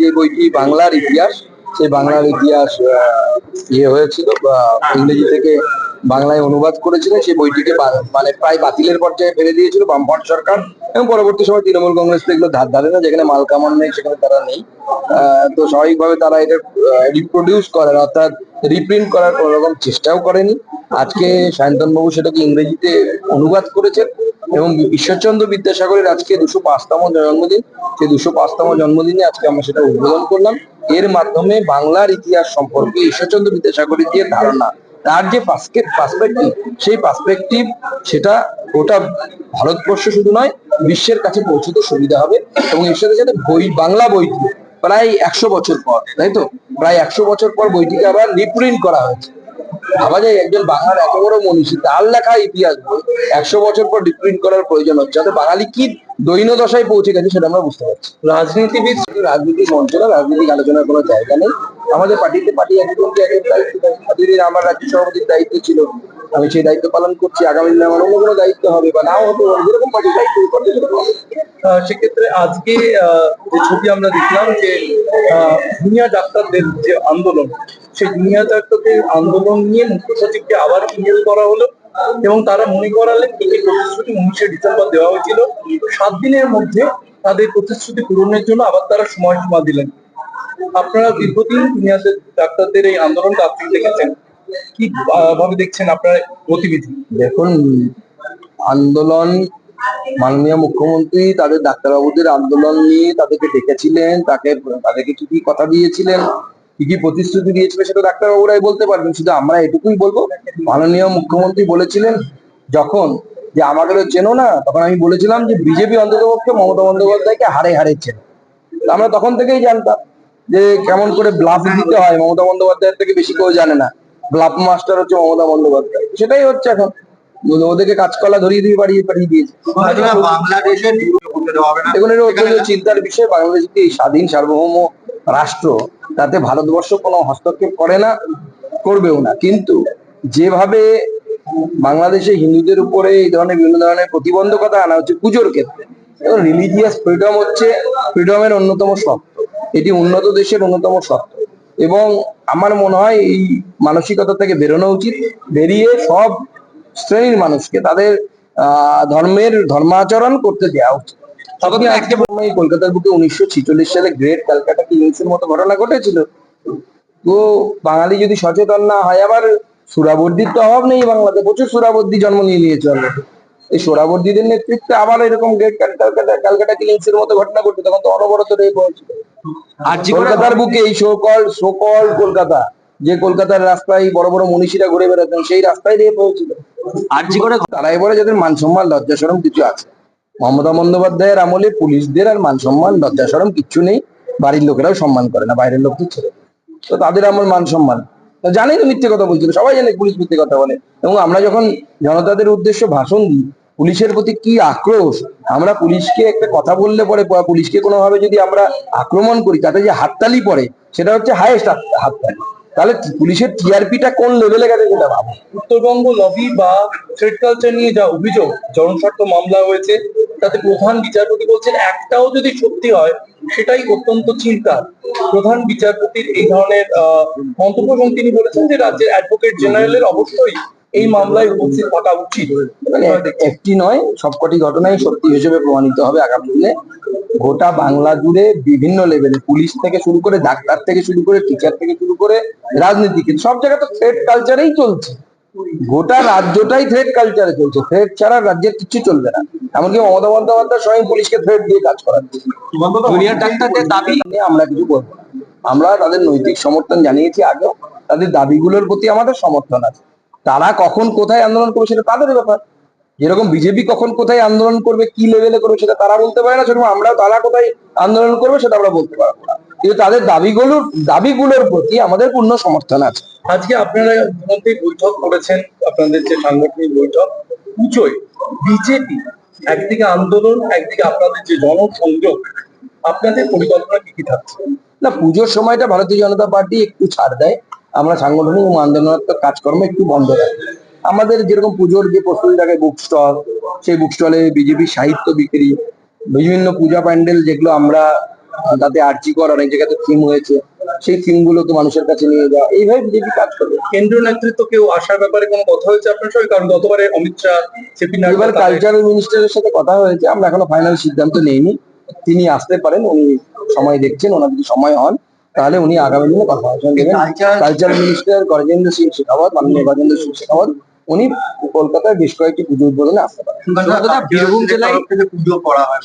যে বইটি বাংলার ইতিহাস? সেই বাংলার ইতিহাস ইয়ে হয়েছিল ইংরেজি থেকে বাংলায় অনুবাদ করেছিলেন। সেই বইটিকে মানে প্রায় বাতিলের পর্যায়ে ফেলে দিয়েছিল বামফ্রন্ট সরকার। এবং পরবর্তী সময় তৃণমূল কংগ্রেস তো এগুলো ধার ধারে না, যেখানে মাল কামান নেই, সেখানে তারা নেই। তো স্বাভাবিকভাবে তারা এটা রিপ্রোডিউস করার অর্থাৎ রিপ্রিন্ট করার কোনো রকম চেষ্টাও করেনি। আজকে সায়ন্তন বাবু সেটাকে ইংরেজিতে অনুবাদ করেছেন। এবং ঈশ্বরচন্দ্র বিদ্যাসাগরের আজকে দুশো পাঁচতম জন্মদিন। সেই দুশো পাঁচতম জন্মদিনে আজকে আমরা সেটা উদ্বোধন করলাম। এর মাধ্যমে বাংলার ইতিহাস সম্পর্কে ঈশ্বরচন্দ্র বিদ্যাসাগরের যে ধারণা, তার যে পার্সপেক্টিভ সেই পার্সপেক্টিভ সেটা গোটা ভারতবর্ষ শুধু নয়, বিশ্বের কাছে পৌঁছতে সুবিধা হবে এবং এর সাথে সাথে বই বাংলা বইটি প্রায় একশো বছর পর, তাই তো? প্রায় একশো বছর পর বইটিকে আবার রিপ্রিন্ট করা হয়েছে। ভাবা যায় একজন বাংলার এত বড় মনীষী তার লেখা ইতিহাস বই একশো বছর পর রিপ্রিন্ট করার প্রয়োজন হচ্ছে যাতে বাঙালি কি দৈন্য দশায় পৌঁছে গেছে সেটা আমরা বুঝতে পারছি। রাজনীতিবিদ রাজনীতিক মঞ্চ না রাজনৈতিক আলোচনার কোনো জায়গা নেই। আমাদের পার্টিতে পার্টি একজনকে এক দায়িত্ব আমার রাজ্য সভাপতির দায়িত্ব ছিল আমি সেই দায়িত্ব পালন করছি। আগামী দিনে আমার অন্য কোনো দায়িত্ব হবে বা নাও হতে পারে। যেরকম পার্টির দায়িত্ব সেক্ষেত্রে আজকে যে ছবি আমরা দেখলাম যে জুনিয়র ডাক্তারদের যে আন্দোলন, সেই জুনিয়র ডাক্তারদের আন্দোলন নিয়ে মুখ্য সচিবকে আবার ইমেল করা হলো এবং তারা মনে করালেন কি প্রতিশ্রুতি উনিশে ডিসেম্বর দেওয়া হয়েছিল। সাত দিনের মধ্যে তাদের প্রতিশ্রুতি পূরণের জন্য আবার তারা সময়সীমা দিলেন। আপনারা দীর্ঘদিন জুনিয়রদের ডাক্তারদের এই আন্দোলনটা আপনি দেখেছেন? কি ভাবে দেখছেন আপনার গতিবিধি? দেখুন, আন্দোলন মাননীয় মুখ্যমন্ত্রী তাদের ডাক্তারবাবুদের আন্দোলন নিয়ে তাদেরকে ডেকেছিলেন, তাকে, তাদেরকে কি কি কথা দিয়েছিলেন, কি কি প্রতিশ্রুতি দিয়েছিলেন সেটা ডাক্তারবাবুরাই বলতে পারবেন। শুধু আমরা এটুকুই বলব, মাননীয় মুখ্যমন্ত্রী বলেছিলেন যখন যে আমাকে চেনো না, তখন আমি বলেছিলাম যে বিজেপি অন্ততপক্ষে মমতা বন্দ্যোপাধ্যায়কে হারে হারে চেনে। আমরা তখন থেকেই জানতাম যে কেমন করে ব্লাফ দিতে হয়, মমতা বন্দ্যোপাধ্যায়ের থেকে বেশি কেউ জানে না। ব্লাফ মাস্টার হচ্ছে মমতা বন্দ্যোপাধ্যায়। সেটাই হচ্ছে এখন। ওদেরকে কাঁচকলা ধরিয়ে দিয়ে পাঠিয়ে পাঠিয়ে দিয়েছে। দেখুন এটা অত্যন্ত চিন্তার বিষয়। বাংলাদেশ কি এই স্বাধীন সার্বভৌম রাষ্ট্র তাতে ভারতবর্ষ কোনো হস্তক্ষেপ করে না করবেও না। কিন্তু যেভাবে বাংলাদেশে হিন্দুদের উপরে এই ধরনের বিভিন্ন ধরনের প্রতিবন্ধকতা আনা হচ্ছে পুজোর ক্ষেত্রে এবং রিলিজিয়াস ফ্রিডম হচ্ছে ফ্রিডমের অন্যতম শর্ত। এটি উন্নত দেশের অন্যতম শর্ত। এবং আমার মনে হয় এই মানসিকতা থেকে বেরোনো উচিত। বেরিয়ে সব শ্রেণির মানুষকে তাদের আহ ধর্মের ধর্মাচরণ করতে দেওয়া উচিত। কলকাতার বুকে উনিশশো সালে গ্রেট ক্যালকাটা কিংস মতো ঘটনা ঘটেছিল? তো বাঙালি যদি সচেতন না হয় আবার সুরাবর্দির তো অভাব নেই বাংলাতে প্রচুর সুরাবর্দি জন্ম নিয়ে নিয়েছে অলরেডি। এই সুরাবর্দিদের নেতৃত্বে আবার এরকম গ্রেট ক্যালকাটা ক্যালকাটা কিংস এর মতো ঘটনা ঘটছে? তখন তো অনবরত রেপ হয়েছিল। আর কলকাতার বুকে এই সোকল সোকল কলকাতা যে কলকাতার রাস্তায় বড় বড় মনীষীরা ঘুরে বেড়াতেন সেই রাস্তায় রেপ হয়েছিল। আরজি করে তারাই বলে যাদের মান সম্মান, লজ্জা সরম কিছু আছে। মমতা বন্দ্যোপাধ্যায়ের আমলে পুলিশদের আর মান সম্মান, লজ্জা সরম কিচ্ছু নেই। বাড়ির লোকেরাও সম্মান করে না, বাইরের লোক ছেড়ে তো তাদের আমার মান সম্মান। তো জানি তো মিথ্যে কথা বলছিল, সবাই জানে পুলিশ মিথ্যে কথা বলে। এবং আমরা যখন জনতাদের উদ্দেশ্যে ভাষণ দিই, পুলিশের প্রতি কি আক্রোশ, আমরা পুলিশকে একটা কথা বললে পরে পুলিশকে কোনোভাবে যদি আমরা আক্রমণ করি, তাতে যে হাততালি পড়ে, সেটা হচ্ছে হায়েস্ট হাততালি। তাহলে পুলিশের টিআরপিটা কোন লেভেলে গেছে সেটা ভাবো। উত্তরবঙ্গ লবি বা থ্রেড কালচার নিয়ে যা অভিযোগ, জনস্বার্থ মামলা হয়েছে, তাতে প্রধান বিচারপতি বলছেন, একটাও যদি সত্যি হয়, সেটাই অত্যন্ত চিন্তা প্রধান বিচারপতির এই ধরনের মন্তব্য এবং তিনি বলেছেন যে রাজ্যের অ্যাডভোকেট জেনারেলের অবশ্যই এই মামলায় উপস্থিত থাকা উচিত? মানে একটি নয় সবকটি ঘটনাই সত্যি হিসেবে প্রমাণিত হবে আগামী দিনে। গোটা বাংলা জুড়ে বিভিন্ন লেভেলে পুলিশ থেকে শুরু করে ডাক্তার থেকে শুরু করে টিচার থেকে শুরু করে রাজনীতি সব জায়গায় তো থ্রেড কালচারেই চলছে। গোটা রাজ্যটাই থ্রেড কালচারে চলছে। থ্রেড ছাড়া রাজ্যের কিছু চলবে না। এমনকি মমতা বন্দ্যোপাধ্যায় স্বয়ং পুলিশকে থ্রেড দিয়ে কাজ করাচ্ছে জুনিয়র ডাক্তারদের দাবি? আমরা কিছু না। আমরা তাদের নৈতিক সমর্থন জানিয়েছি আগেও। তাদের দাবিগুলোর প্রতি আমাদের সমর্থন আছে। তারা কখন কোথায় আন্দোলন করবে সেটা তাদের ব্যাপার। যেরকম বিজেপি কখন কোথায় আন্দোলন করবে কি লেভেলে করবে সেটা তারা বলতে পারে না সেরকম আমরা তারা কোথায় আন্দোলন করবে সেটা আমরা বলতে পারব না। কিন্তু তাদের দাবিগুলোর দাবিগুলোর প্রতি আমাদের পূর্ণ সমর্থন আছে। আজকে আপনারা ইতিমধ্যে বৈঠক করেছেন আপনাদের যে সাংগঠনিক বৈঠক পুজোয় বিজেপি একদিকে আন্দোলন একদিকে আপনাদের যে জনসংযোগ আপনাদের পরিকল্পনা কি কি থাকছে? না পুজোর সময়টা ভারতীয় জনতা পার্টি একটু ছাড় দেয়। আমরা সাংগঠনিক এবং আন্দোলনাত্মক কাজকর্ম একটু বন্ধ রাখি। আমাদের যেরকম পুজোর যে প্রস্তুতি থাকে বুক স্টল সেই বুক স্টলে বিজেপি সাহিত্য বিক্রি বিভিন্ন পূজা প্যান্ডেল যেগুলো আমরা তাতে আর্জি কর অনেক জায়গাতে থিম হয়েছে সেই থিমগুলো তো মানুষের কাছে নিয়ে যাওয়া এইভাবে বিজেপি কাজ করবে কেন্দ্রীয় নেতৃত্ব কেউ আসার ব্যাপারে কোনো কথা হয়েছে আপনার সঙ্গে? কারণ গতবারে অমিত শাহ জেপি এবার কালচারাল মিনিস্টারের সাথে কথা হয়েছে আমরা এখনও ফাইনাল সিদ্ধান্ত নেইনি। তিনি আসতে পারেন উনি সময় দেখছেন ওনার যদি সময় হন তাহলে উনি আগামী দিনে কথা ভাষণ দেবেন। কালচারাল মিনিস্টার গজেন্দ্র সিং শেখাওয়াত মাননীয় গজেন্দ্র সিং শেখাওয়াত উনি কলকাতায় বেশ কয়েকটি পুজো উদ্বোধনে আসতে পারেন। বীরভূম জেলায় পুজো করা হয়।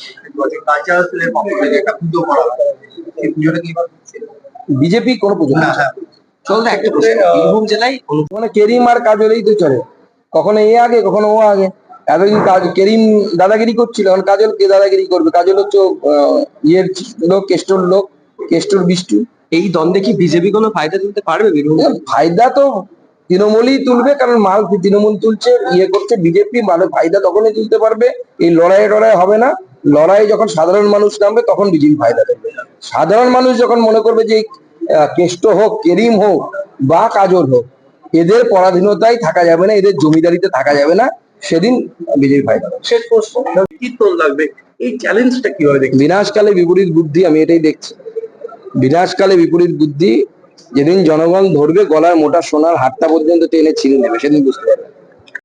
কালচারাল একটা পুজো করা হয়। বিজেপি কোনো পুজো না। হ্যাঁ। চলতে একটা বীরভূম জেলায় মানে কেরিম আর কাজলেই তো চলে। কখনো এ আগে কখনো ও আগে। এতদিন কাজ কেরিম দাদাগিরি করছিল এখন কাজল কে দাদাগিরি করবে? কাজল হচ্ছে আহ, ইয়ের লোক কেষ্টর লোক কেষ্টর বিষ্টু। এই দ্বন্দ্বে কি বিজেপি কোনো ফায়দা তুলতে পারবে বীরভূম ফায়দা তো তৃণমূলই তুলবে কারণ মাল তৃণমূল তুলছে ইয়ে করছে বিজেপি মানে ফায়দা তখনই তুলতে পারবে এই লড়াই টড়াই হবে না। লড়াই যখন সাধারণ মানুষ নামবে তখন বিজেপি ফায়দা দেবে সাধারণ মানুষ যখন মনে করবে যে কেষ্ট হোক কেরিম হোক বা কাজল হোক এদের পরাধীনতায় থাকা যাবে না এদের জমিদারিতে থাকা যাবে না সেদিন বিজেপি ফায়দা শেষ প্রশ্ন কীর্তন লাগবে? এই চ্যালেঞ্জটা কীভাবে দেখবেন বিনাশকালে বিপরীত বুদ্ধি আমি এটাই দেখছি। বিনাশকালে বিপরীত বুদ্ধি যেদিন জনগণ ধরবে গলার মোটা সোনার হাতটা পর্যন্ত টেনে ছিঁড়ে নেবে, সেদিন বুঝতে পারবে।